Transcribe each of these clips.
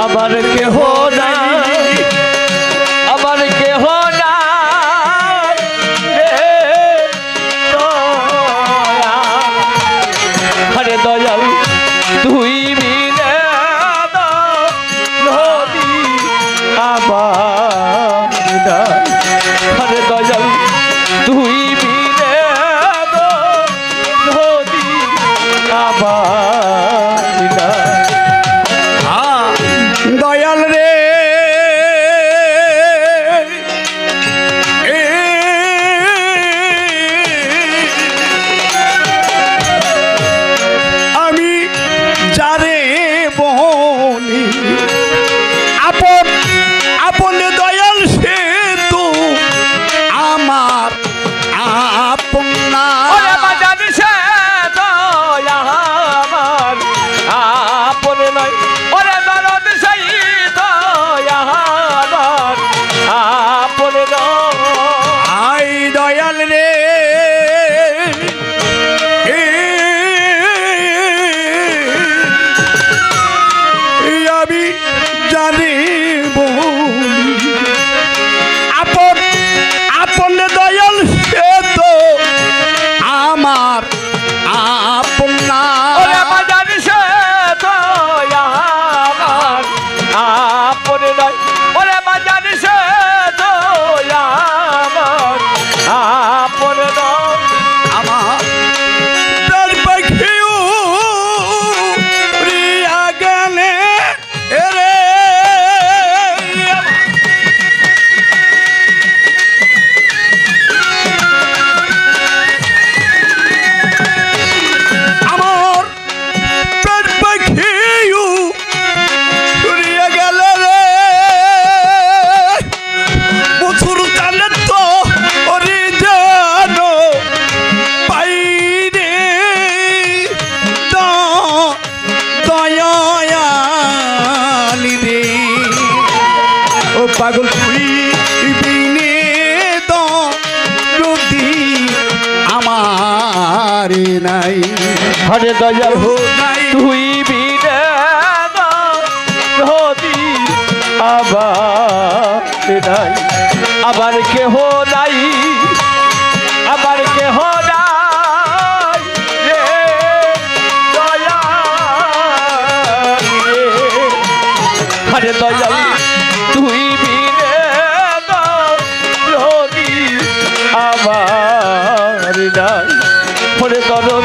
আবার কেহ না যারে আপন আপন দয়াল সে তো আমার আপন না। জানি সে তো আমার পাগল তুই যদি আমার নাই। হরে দয়াল হো নাই। তুই বিনে আবার নাই আবার কেহ নাই তুই যায়। ফলে তরফ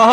কহ